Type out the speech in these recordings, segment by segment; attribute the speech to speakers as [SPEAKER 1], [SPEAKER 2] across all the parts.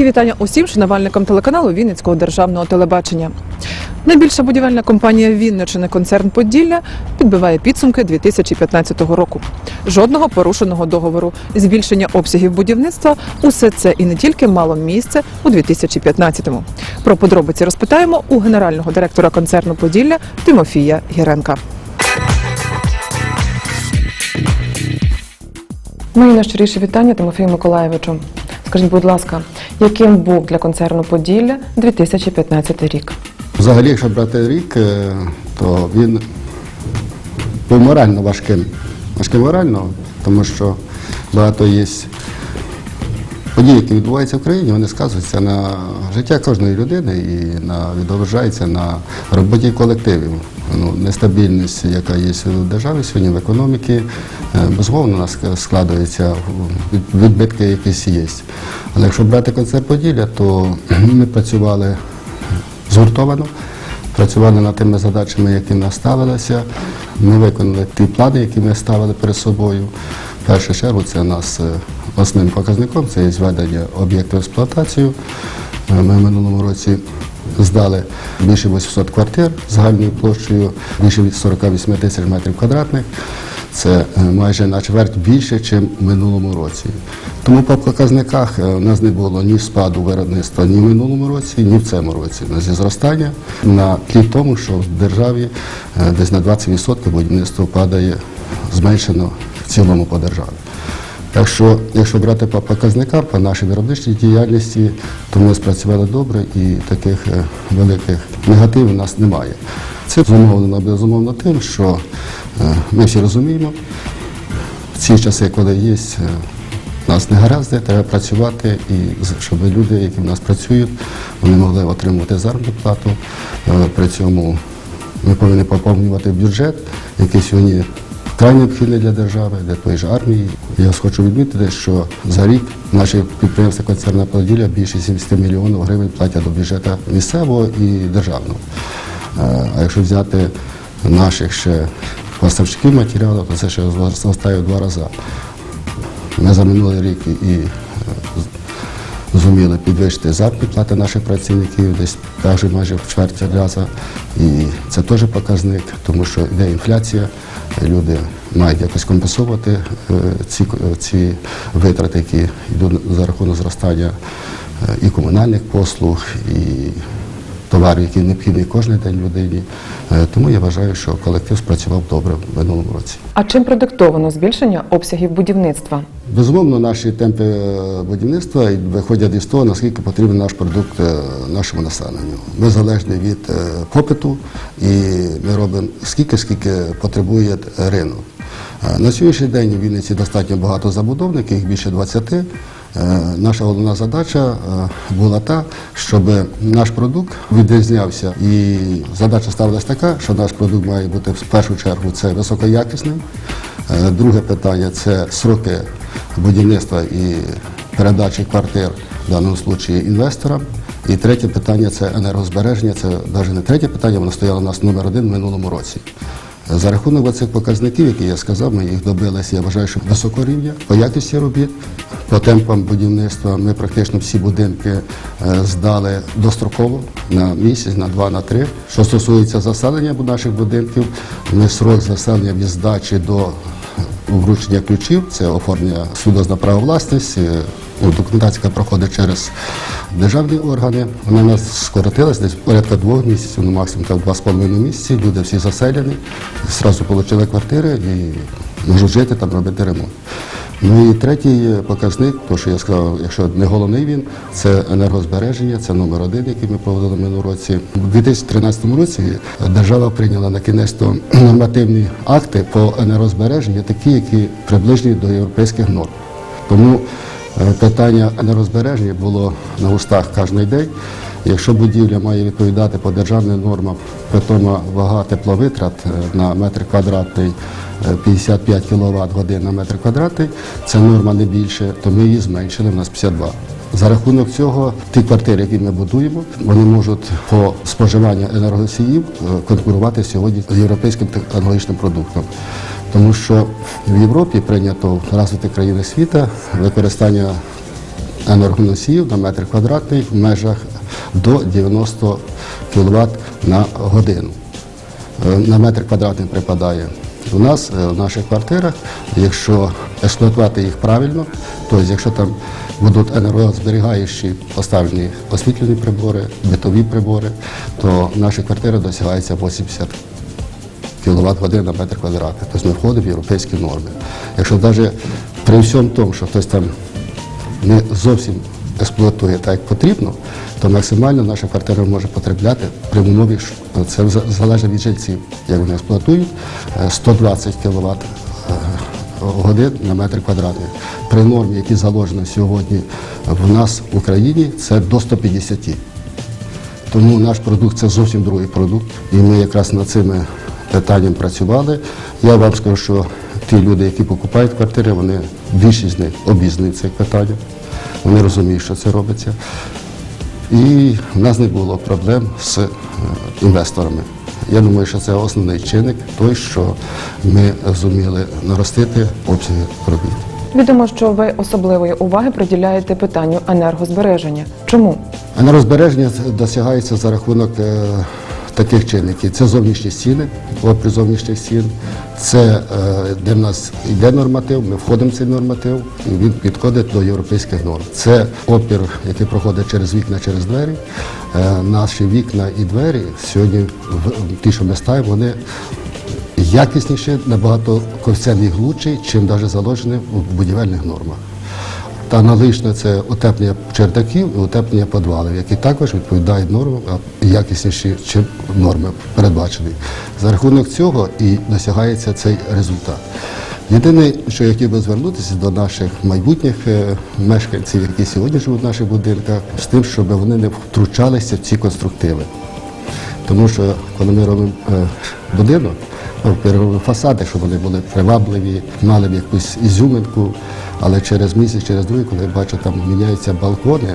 [SPEAKER 1] Мої вітання усім шанувальникам телеканалу Вінницького державного телебачення. Найбільша будівельна компанія Вінничини концерн Поділля підбиває підсумки 2015 року. Жодного порушеного договору, збільшення обсягів будівництва усе це і не тільки мало місце у 2015-му. Про подробиці розпитаємо у генерального директора концерну Поділля Тимофія Гіренка. Мої найщиріше вітання Тимофію Миколаєвичу. Скажіть, будь ласка, яким був для концерну Поділля 2015 рік?
[SPEAKER 2] Взагалі, якщо брати рік, е, то він був морально важким. Важким морально, тому що багато є подій, які відбуваються в країні, вони сказуються на життя кожної людини і на, відображаються на роботі колективів. Ну, нестабільність, яка є в державі сьогодні, в економіці, е, безумовно, у нас складується від- відбитки якісь є. Але якщо брати концерт Поділля, то ми працювали згуртовано, працювали над тими задачами, які в нас ставилися. Ми виконали ті плани, які ми ставили перед собою. В першу чергу це у нас е, основним показником це зведення об'єкту в експлуатацію. Е, Ми в минулому році здали більше 800 квартир загальною площею більше від 48 тисяч метрів квадратних. Це е, майже на чверть більше, ніж в минулому році. Тому по показниках е, у нас не було ні спаду виробництва ні в минулому році, ні в цьому році. У нас є зростання на тлі тому, що в державі е, десь на 20% будівництво падає зменшено в цілому по державі. Так що, якщо брати по показникам, по нашій виробничій діяльності, то ми спрацювали добре і таких е, великих негативів у нас немає. Це зумовлено безумовно тим, що е, ми всі розуміємо, в ці часи, коли є е, у нас негаразди, треба працювати, і щоб люди, які в нас працюють, вони могли отримувати заробітну плату. Е, При цьому ми повинні поповнювати бюджет, який сьогодні вкрай необхідний для держави, для тої ж армії. Я хочу відмітити, що за рік наші підприємства концерна Поділля більше 70 мільйонів гривень платять до бюджету місцевого і державного. Е, А якщо взяти наших ще поставщиків матеріалів, то це ще зростає в два рази. Ми за минулий рік і зуміли підвищити заробітні плати наших працівників десь також майже в чверть раза. І це теж показник, тому що йде інфляція, люди мають якось компенсувати е, ці, е, ці витрати, які йдуть за рахунок зростання е, і комунальних послуг, і товарів, які необхідні кожен день людині. Е, Тому я вважаю, що колектив спрацював добре в минулому році.
[SPEAKER 1] А чим продиктовано збільшення обсягів будівництва?
[SPEAKER 2] Безумовно, наші темпи е, будівництва виходять із того, наскільки потрібен наш продукт е, нашому населенню. Ми залежні від попиту і ми робимо скільки, скільки потребує ринок. На сьогоднішній день у Вінниці достатньо багато забудовників, їх більше 20. Е, Наша головна задача е, була та, щоб наш продукт відрізнявся. І задача ставилась така, що наш продукт має бути в першу чергу це високоякісним. Е, Друге питання це сроки будівництва і передачі квартир в даному випадку інвесторам. І третє питання це енергозбереження. Це навіть не третє питання, воно стояло у нас номер один в минулому році. За рахунок цих показників, які я сказав, ми їх добилися, я вважаю, що високого рівня по якості робіт, по темпам будівництва. Ми практично всі будинки е, здали достроково на місяць, на два, на три. Що стосується заселення наших будинків, ми срок заселення від здачі до вручення ключів, це оформлення суду на власності. Документація проходить через державні органи. Вона у нас скоротилась десь порядка двох місяців, ну максимум так, два з половиною місяці. Люди всі заселені, зразу отримали квартири і можуть жити там, робити ремонт. Ну і третій показник, то що я сказав, якщо не головний він, це енергозбереження, це номер один, який ми проводили в минулому році. У 2013 році держава прийняла на кінець нормативні акти по енергозбереженню, такі, які приближені до європейських норм. Тому е, питання енергозбереження було на устах кожен день. Якщо будівля має відповідати по державним нормам, при тому вага тепловитрат е, на метр квадратний е, 55 кВт годин на метр квадратний, це норма не більше, то ми її зменшили, в нас 52. За рахунок цього, ті квартири, які ми будуємо, вони можуть по споживанню енергоносіїв е, конкурувати сьогодні з європейським технологічним продуктом. Тому що в Європі прийнято в розвитих країнах світу використання енергоносіїв на метр квадратний в межах до 90 кВт на годину. Е, На метр квадратний припадає. У нас е, в наших квартирах, якщо експлуатувати їх правильно, тобто якщо там будуть енергозберігаючі поставлені освітлені прибори, битові прибори, то наші квартири досягаються 80 кВт годин на метр квадратний. Тобто ми входимо в європейські норми. Якщо навіть при всьому тому, що хтось там не зовсім експлуатує так, як потрібно, то максимально наша квартира може потребляти при умові, що це за- залежить від жильців. Як вони експлуатують, е, 120 кВт годин на метр квадратний. При нормі, які заложені сьогодні в нас в Україні, це до 150. Тому наш продукт це зовсім другий продукт. І ми якраз над цими питанням працювали. Я вам скажу, що ті люди, які покупають квартири, вони більшість з них обізнані цих питанням. Вони розуміють, що це робиться. І в нас не було проблем з е, інвесторами. Я думаю, що це основний чинник, той, що ми зуміли наростити обсяги робіт.
[SPEAKER 1] Відомо, що ви особливої уваги приділяєте питанню енергозбереження. Чому?
[SPEAKER 2] Енергозбереження досягається за рахунок е, таких чинників. Це зовнішні стіни, опір зовнішніх стін, це е, де в нас йде норматив, ми входимо в цей норматив, і він підходить до європейських норм. Це опір, який проходить через вікна, через двері. Е, наші вікна і двері сьогодні, ті, що ми ставимо, вони якісніші, набагато коефіцієнт їх лучший, чим навіть заложені в будівельних нормах. Та аналогічно це утеплення чердаків і утеплення підвалів, які також відповідають нормам, а якісніші, норми передбачені. За рахунок цього і досягається цей результат. Єдине, що я хотів би звернутися до наших майбутніх е, мешканців, які сьогодні живуть в наших будинках, з тим, щоб вони не втручалися в ці конструктиви. Тому що коли ми робимо е, будинок, ну, фасади, щоб вони були привабливі, мали б якусь ізюминку, але через місяць, через другий, коли я бачу, там міняються балкони,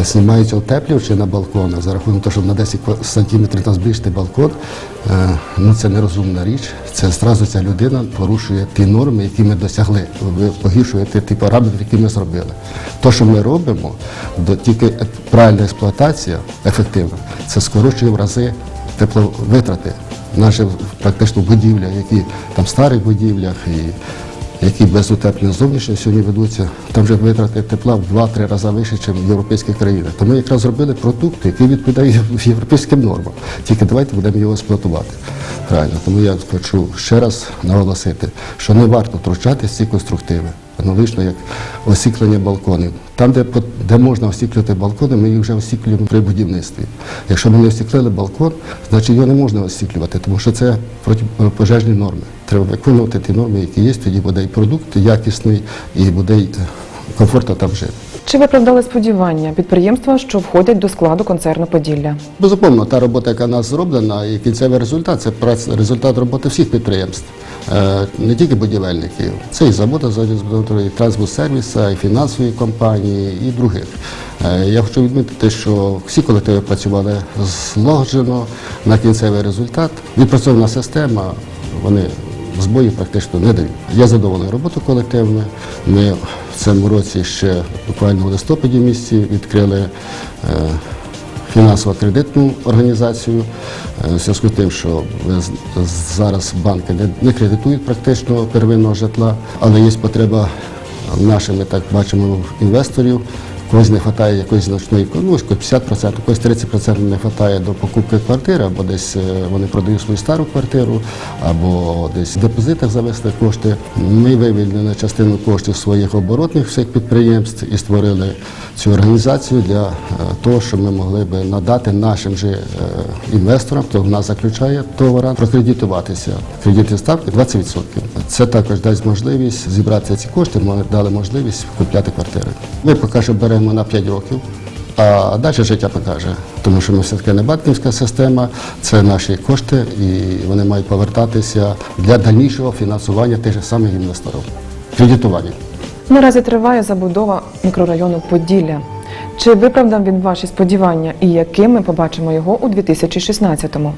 [SPEAKER 2] е, знімаються утеплювачі на балконах за рахунок того, щоб на 10 сантиметрів там збільшити балкон, е, ну це нерозумна річ. Це зразу ця людина порушує ті норми, які ми досягли. Ви погіршуєте ті параметри, які ми зробили. То, що ми робимо, до тільки е- правильна експлуатація ефективна, це скорочує в рази тепловитрати. Наші практично будівля, які там в старих будівлях і які без утеплення зовнішньо сьогодні ведуться, там вже витрати тепла в 2-3 рази вище, ніж в європейських країнах. То ми якраз зробили продукт, який відповідає європейським нормам. Тільки давайте будемо його експлуатувати. Правильно. Тому я хочу ще раз наголосити, що не варто втручатися ці конструктиви. Аналогічно як осіклення балконів. Там, де, де можна осіклювати балкони, ми їх вже осіклюємо при будівництві. Якщо ми не осіклили балкон, значить його не можна осіклювати, тому що це протипожежні норми. Треба виконувати ті норми, які є, тоді буде і продукт якісний, і буде е, комфортно там жити.
[SPEAKER 1] Чи виправдали сподівання підприємства, що входять до складу концерну Поділля?
[SPEAKER 2] Безумовно, та робота, яка нас зроблена, і кінцевий результат це результат роботи всіх підприємств, Е, не тільки будівельників. Це і залізбудову, і трансбуссервіса, і фінансові компанії, і других. Е, Я хочу відмітити, що всі колективи працювали злагоджено на кінцевий результат. Відпрацьована система, вони збоїв практично не дають. Я задоволений роботою колективною. Ми в цьому році ще буквально в листопаді місяці відкрили е, фінансово-кредитну організацію. Е, В зв'язку з тим, що зараз банки не, кредитують практично первинного житла, але є потреба наших, ми так бачимо, інвесторів. Когось не вистачає якоїсь значної, ну, 50%, когось 30% не вистачає до покупки квартири, або десь е, вони продають свою стару квартиру, або десь в депозитах завести кошти. Ми вивільнили частину коштів своїх оборотних всіх підприємств і створили цю організацію для е, того, щоб ми могли би надати нашим же е, інвесторам, хто в нас заключає товара, прокредитуватися. Кредитні ставки 20%. Це також дасть можливість зібрати ці кошти, ми дали можливість купляти квартири. Ми поки що беремо на 5 років. А далі життя покаже, тому що ми все-таки не банківська система, це наші кошти, і вони мають повертатися для дальнішого фінансування тих же самих інвесторів. Кредитування.
[SPEAKER 1] Наразі триває забудова мікрорайону Поділля. Чи виправдав він ваші сподівання і яким ми побачимо його у 2016-му?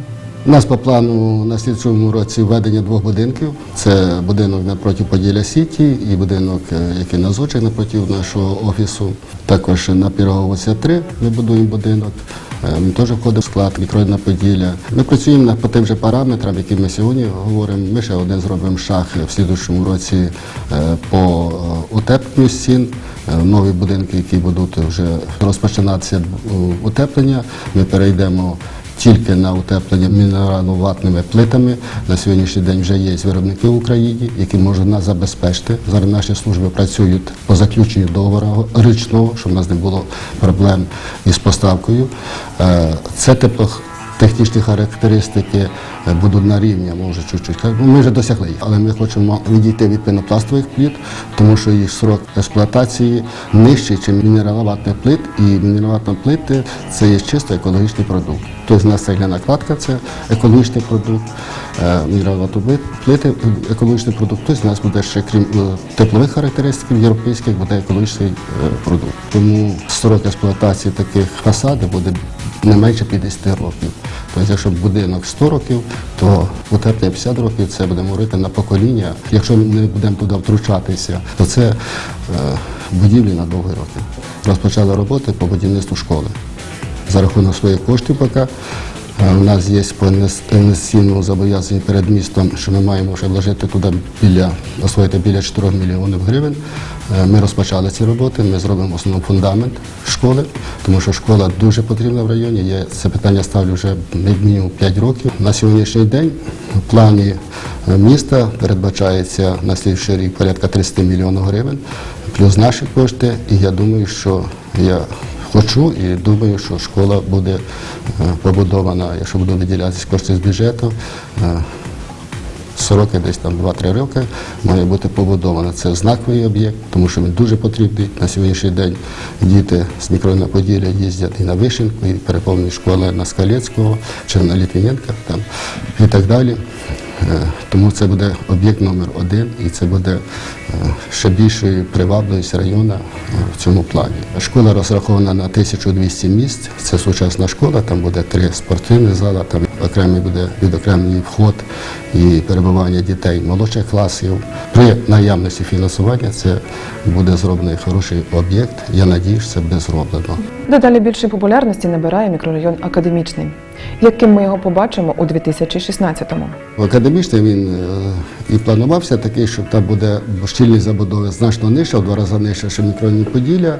[SPEAKER 2] У нас по плану на слідчому році введення двох будинків. Це будинок напроти Поділля Сіті і будинок, е, який на Зучах напроти нашого офісу. Також на Піроговиця 3 ми будуємо будинок. Е, Він теж входить в склад мікрорайону Поділля. Ми працюємо по тим же параметрам, які ми сьогодні говоримо. Ми ще один зробимо шаг в слідчому році е, по утепленню стін. Нові будинки, які будуть вже розпочинатися утеплення. Ми перейдемо тільки на утеплення мінерально-ватними плитами. На сьогоднішній день вже є виробники в Україні, які можуть нас забезпечити. Зараз наші служби працюють по заключенню договору річного, щоб у нас не було проблем із поставкою. Е, Це тепло. Технічні характеристики е, будуть на рівні, може чуть-чуть. Ну, Ми вже досягли їх, але ми хочемо відійти від пенопластових плит, тому що їх срок експлуатації нижчий, ніж мінераловатних плит, і мінераловатні плити це є чисто екологічний продукт. Тобто у нас цегляна кладка це екологічний продукт, е, мінераловатні плити екологічний продукт. Тобто у нас буде ще крім е, теплових характеристик європейських, буде екологічний продукт. Тому срок експлуатації таких фасадів буде не менше 50 років. Тобто, якщо будинок 100 років, то утеплення 50 років це будемо говорити на покоління. Якщо ми не будемо туди втручатися, то це е, будівлі на довгі роки. Розпочали роботи по будівництву школи. За рахунок своїх коштів поки. У нас є по інвестиційному зобов'язанні перед містом, що ми маємо вже вложити туди біля освоїти біля 4 мільйонів гривень. Е, Ми розпочали ці роботи. Ми зробимо основний фундамент школи, тому що школа дуже потрібна в районі. Я це питання ставлю вже як мінімум 5 років. На сьогоднішній день в плані е, міста передбачається на слідчий рік порядка 30 мільйонів гривень, плюс наші кошти. І я думаю, що я Хочу і думаю, що школа буде е, побудована, якщо будуть виділятися кошти з бюджету. е, Сроки десь там 2-3 роки має бути побудована. Це знаковий об'єкт, тому що він дуже потрібний. На сьогоднішній день діти з мікрорайону їздять і на Вишенку, і переповнені школи на Скалецького, чи на Літвіненка там, і так далі. Е, Тому це буде об'єкт номер один і це буде е, ще більшою привабливість району е, в цьому плані. Школа розрахована на 1200 місць. Це сучасна школа, там буде три спортивні зали, там окремий буде відокремлений вход і перебування дітей молодших класів. При наявності фінансування це буде зроблений хороший об'єкт. Я надію, що це буде зроблено.
[SPEAKER 1] Дедалі більшої популярності набирає мікрорайон Академічний. Яким ми його побачимо у 2016-му?
[SPEAKER 2] Академічний він е, і планувався такий, що там буде щільність забудови значно нижча, в два рази нижча, ніж мікрорайон Поділля. Е,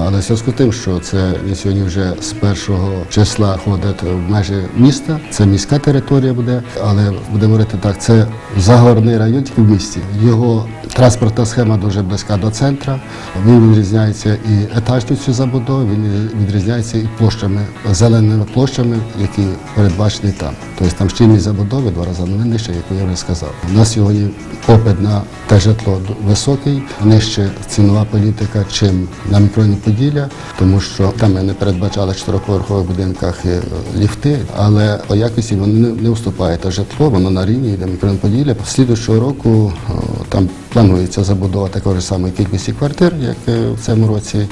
[SPEAKER 2] Але в зв'язку з тим, що це сьогодні вже з першого числа ходить в межі міста, це міська територія буде, але будемо говорити так, це загорний район тільки в місті. Його транспортна схема дуже близька до центра. Він відрізняється і етажністю забудови, він відрізняється і площами, зеленими площами, які передбачені там. Тобто там щільність забудови в два рази нижче, як я вже сказав. У нас сьогодні попит на те житло високий, нижче цінова політика, чим на мікрорайоні Поділля, тому що там ми не передбачали в чотириповерхових будинках е, ліфти, але по якості вони не, уступають. А житло воно на рівні йде мікрорайон Поділля. Слідуючого року е, там планується забудова такої ж самої кількості квартир, як е, в цьому році.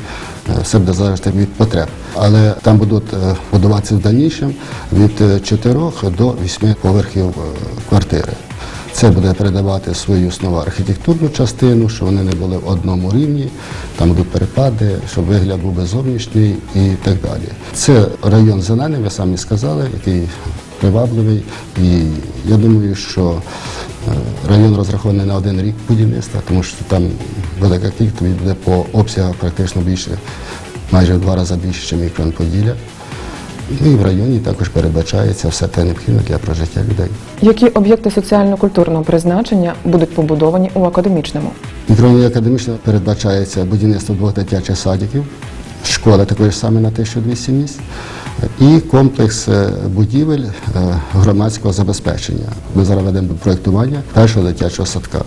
[SPEAKER 2] Все буде залежати від потреб. Але там будуть будуватися в дальнішому від 4 до 8 поверхів квартири. Це буде передавати свою основну архітектурну частину, щоб вони не були в одному рівні, там будуть перепади, щоб вигляд був би зовнішній і так далі. Це район зелений, ви самі сказали, який привабливий. І я думаю, що е, район розрахований на один рік будівництва, тому що там велика кількість він буде по обсягах практично більше, майже в два рази більше, ніж мікрон Поділля. Ну і в районі також передбачається все те необхідне для прожиття людей.
[SPEAKER 1] Які об'єкти соціально-культурного призначення будуть побудовані у академічному?
[SPEAKER 2] В мікрорайоні академічно передбачається будівництво двох дитячих садиків, школа такої ж саме на 1200 місць, і комплекс е, будівель е, громадського забезпечення. Ми зараз ведемо проєктування першого дитячого садка.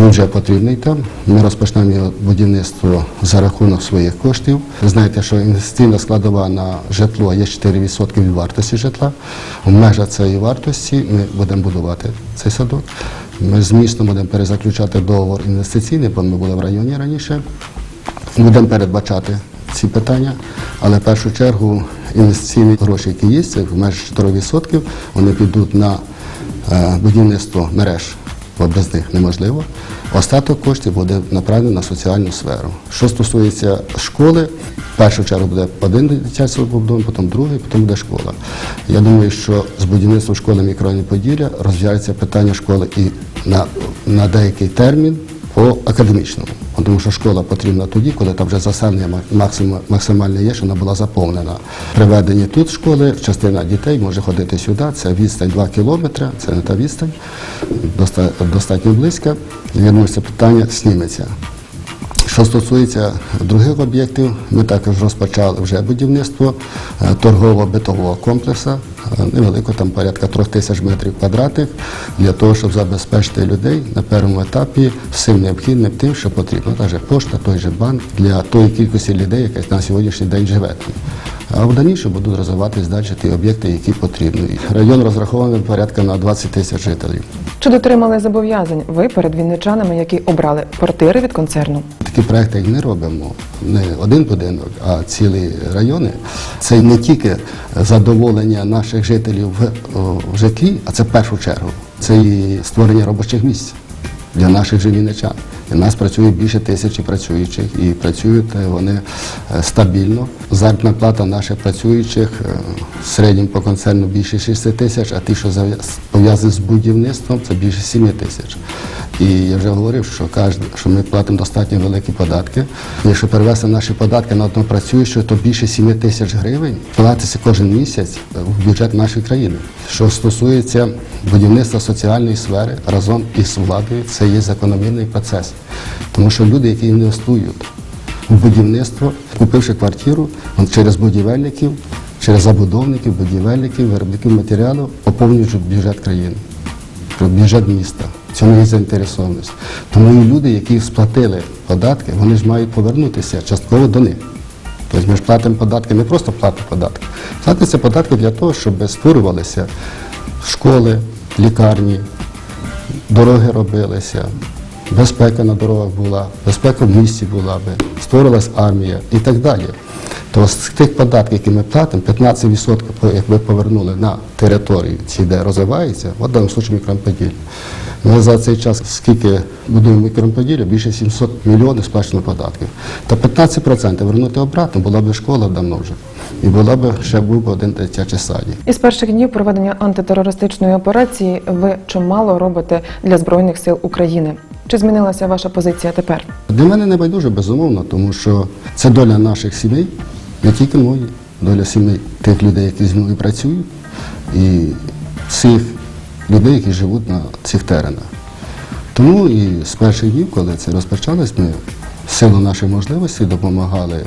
[SPEAKER 2] Він вже потрібний там. Ми розпочнемо його будівництво за рахунок своїх коштів. Ви знаєте, що інвестиційна складова на житло є 4% від вартості житла. В межах цієї вартості ми будемо будувати цей садок. Ми з містом будемо перезаключати договор інвестиційний, бо ми були в районі раніше. Будемо передбачати ці питання, але в першу чергу інвестиційні гроші, які є, це в межах 4%, вони підуть на е, будівництво мереж, бо без них неможливо. Остаток коштів буде направлений на соціальну сферу. Що стосується школи, в першу чергу буде один дитячий побудований, потім другий, потім буде школа. Я думаю, що з будівництвом школи мікрорайону Поділля розв'яжеться питання школи і на, на деякий термін по академічному. Тому що школа потрібна тоді, коли там вже заселення максимально є, що вона була заповнена. Приведені тут школи, частина дітей може ходити сюди, це відстань 2 кілометри, це не та відстань, достатньо близька. Я думаю, це питання зніметься. Що стосується других об'єктів, ми також розпочали вже будівництво е, торгово-битового комплексу, е, невелико, там порядка трьох тисяч метрів квадратних, для того, щоб забезпечити людей на першому етапі всім необхідним тим, що потрібно. Та же пошта, той же банк для тої кількості людей, яка на сьогоднішній день живе. А в дальнішому будуть розвиватись далі ті об'єкти, які потрібні. Район розрахований порядка на 20 тисяч жителів.
[SPEAKER 1] Чи дотримали зобов'язань ви перед вінничанами, які обрали квартири від концерну?
[SPEAKER 2] Такі проекти як не робимо не один будинок, а цілі райони. Це не тільки задоволення наших жителів в житлі, а це в першу чергу. Це і створення робочих місць для наших же вінничан. І нас працює більше тисячі працюючих, і працюють е, вони е, стабільно. Заробітна плата наших працюючих е, в середньому по концерну більше 6 тисяч, а ті, що пов'язані з будівництвом, це більше 7 тисяч. І я вже говорив, що кожен, що ми платимо достатньо великі податки. Якщо перевести наші податки на одного працюючого, то більше 7 тисяч гривень платиться кожен місяць в бюджет нашої країни. Що стосується будівництва соціальної сфери разом із владою, це є закономірний процес. Тому що люди, які інвестують в будівництво, купивши квартиру, через будівельників, через забудовників, будівельників, виробників матеріалу поповнюють бюджет країни бюджет міста. В цьому є заінтересованість. Тому і люди, які сплатили податки, вони ж мають повернутися частково до них. Тобто ми ж платимо податки, не просто платимо податки. Платяться податки для того, щоб створювалися школи, лікарні, дороги робилися, безпека на дорогах була, безпека в місті була би, створилась армія і так далі. То з тих податків, які ми платимо, 15% по- як ви повернули на територію, ці, де розвивається, в даному случаю мікроподілля. Ми за цей час, скільки будуємо мікроподілля, більше 700 мільйонів сплачено податків. Та 15% вернути обратно, була б школа давно вже. І була б ще був би один дитячий садик.
[SPEAKER 1] Із перших днів проведення антитерористичної операції ви чимало робите для збройних сил України. Чи змінилася ваша позиція тепер?
[SPEAKER 2] Для мене не байдуже, безумовно, тому що це доля наших сімей, не тільки мої, доля сімей тих людей, які зі мною працюють, і всіх людей, які живуть на цих теренах. Тому і з перших днів, коли це розпочалось, ми в силу наших можливостей допомагали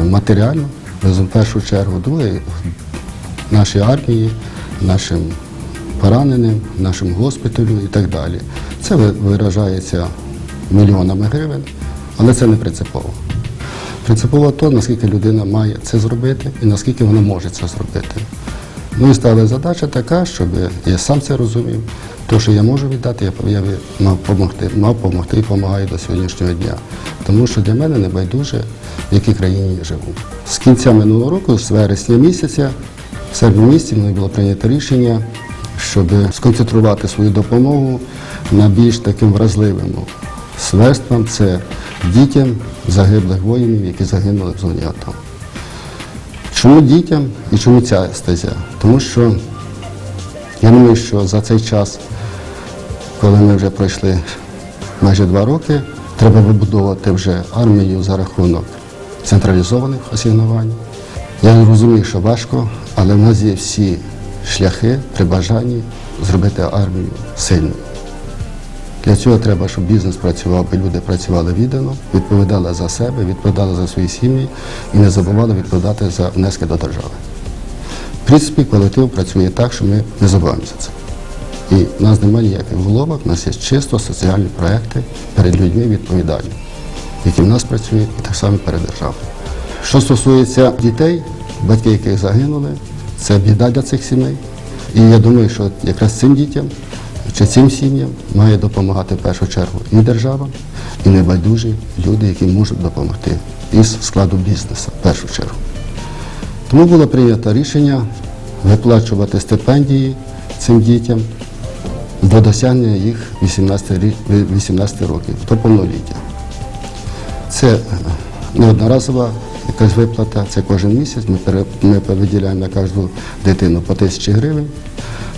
[SPEAKER 2] е, матеріально, в першу чергу, друге нашій армії, нашим пораненим, нашим госпіталю і так далі. Це виражається мільйонами гривень, але це не принципово. Принципово то, наскільки людина має це зробити і наскільки вона може це зробити. Ну і стала задача така, щоб я сам це розумів. То, що я можу віддати, я, мав допомогти, мав допомогти і допомагаю до сьогоднішнього дня. Тому що для мене не байдуже, в якій країні я живу. З кінця минулого року, з вересня місяця, в серпні місяці мною було прийнято рішення, щоб сконцентрувати свою допомогу на більш таким вразливим сверствам. Це дітям загиблих воїнів, які загинули в зоні АТО. Чому дітям і чому ця стезя? Тому що я думаю, що за цей час, коли ми вже пройшли майже два роки, треба вибудовувати вже армію за рахунок централізованих асигнувань. Я розумію, що важко, але в нас є всі шляхи при бажанні зробити армію сильною. Для цього треба, щоб бізнес працював, і люди працювали віддано, відповідали за себе, відповідали за свої сім'ї і не забували відповідати за внески до держави. В принципі, колектив працює так, що ми не забуваємо за це. І в нас немає ніяких головок, у нас є чисто соціальні проекти перед людьми відповідальні, які в нас працюють і так само перед державою. Що стосується дітей, батьки, яких загинули, це біда для цих сімей. І я думаю, що якраз цим дітям чи цим сім'ям має допомагати в першу чергу і держава, і небайдужі люди, які можуть допомогти із складу бізнесу в першу чергу. Тому було прийнято рішення виплачувати стипендії цим дітям до досягнення їх 18, 18 років, до повноліття. Це е, неодноразова якась виплата, це кожен місяць. Ми, ми виділяємо на кожну дитину по тисячі гривень,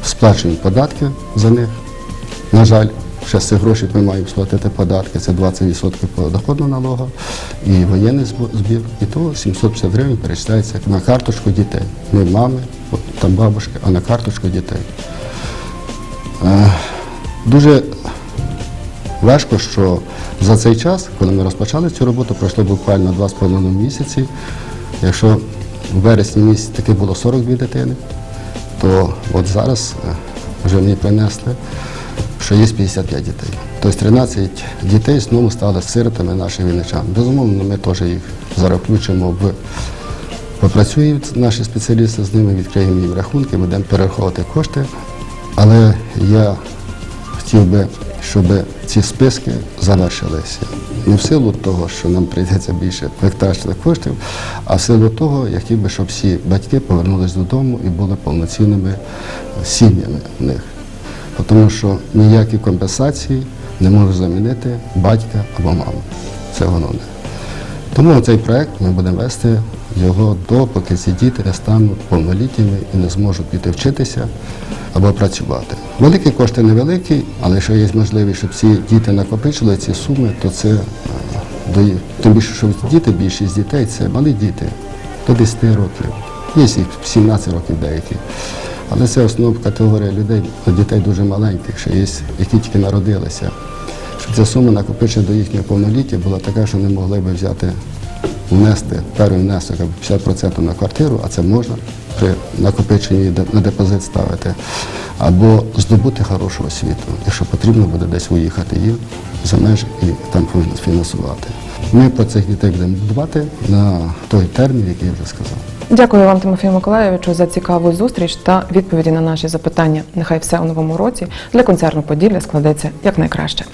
[SPEAKER 2] сплачуємо податки за них. На жаль, ще з цих грошей ми маємо сплатити податки, це 20% подоходного налогу і воєнний збір. І то 750 гривень перечисляється на карточку дітей. Не мами, там бабушки, а на карточку дітей. Е, Дуже важко, що за цей час, коли ми розпочали цю роботу, пройшло буквально 2,5 місяці. Якщо в вересні місяці таки було 42 дитини, то от зараз е, вже мені принесли, що є 55 дітей. Тобто 13 дітей знову стали сиротами наших вінничан. Безумовно, ми теж їх зараз включимо в попрацюють наші спеціалісти з ними, відкриємо їм рахунки, будемо перераховувати кошти. Але я хотів би, щоб ці списки завершилися. Не в силу того, що нам прийдеться більше витрачати коштів, а в силу того, я хотів би, щоб всі батьки повернулись додому і були повноцінними сім'ями в них. Тому що ніякі компенсації не можуть замінити батька або маму. Це головне. Тому цей проект ми будемо вести його допоки ці діти стануть повнолітніми і не зможуть піти вчитися або працювати. Великі кошти невеликі, але якщо є можливість, щоб ці діти накопичили ці суми, то це е, їх- тим більше, що діти, більшість дітей це малі діти до 10 років. Є їх 17 років деякі. Але це основна категорія людей, дітей дуже маленьких, ще є, які тільки народилися щоб ця сума накопичена до їхнього повноліття була така, що не могли би взяти, внести перший внесок або 50% на квартиру, а це можна при накопиченні на депозит ставити, або здобути хорошу освіту, якщо потрібно буде десь виїхати їм за межі і там фінансувати. Ми про цих дітей будемо дбати на той термін, який я вже сказав.
[SPEAKER 1] Дякую вам, Тимофію Миколаєвичу, за цікаву зустріч та відповіді на наші запитання. Нехай все у новому році для концерну Поділля складеться якнайкраще.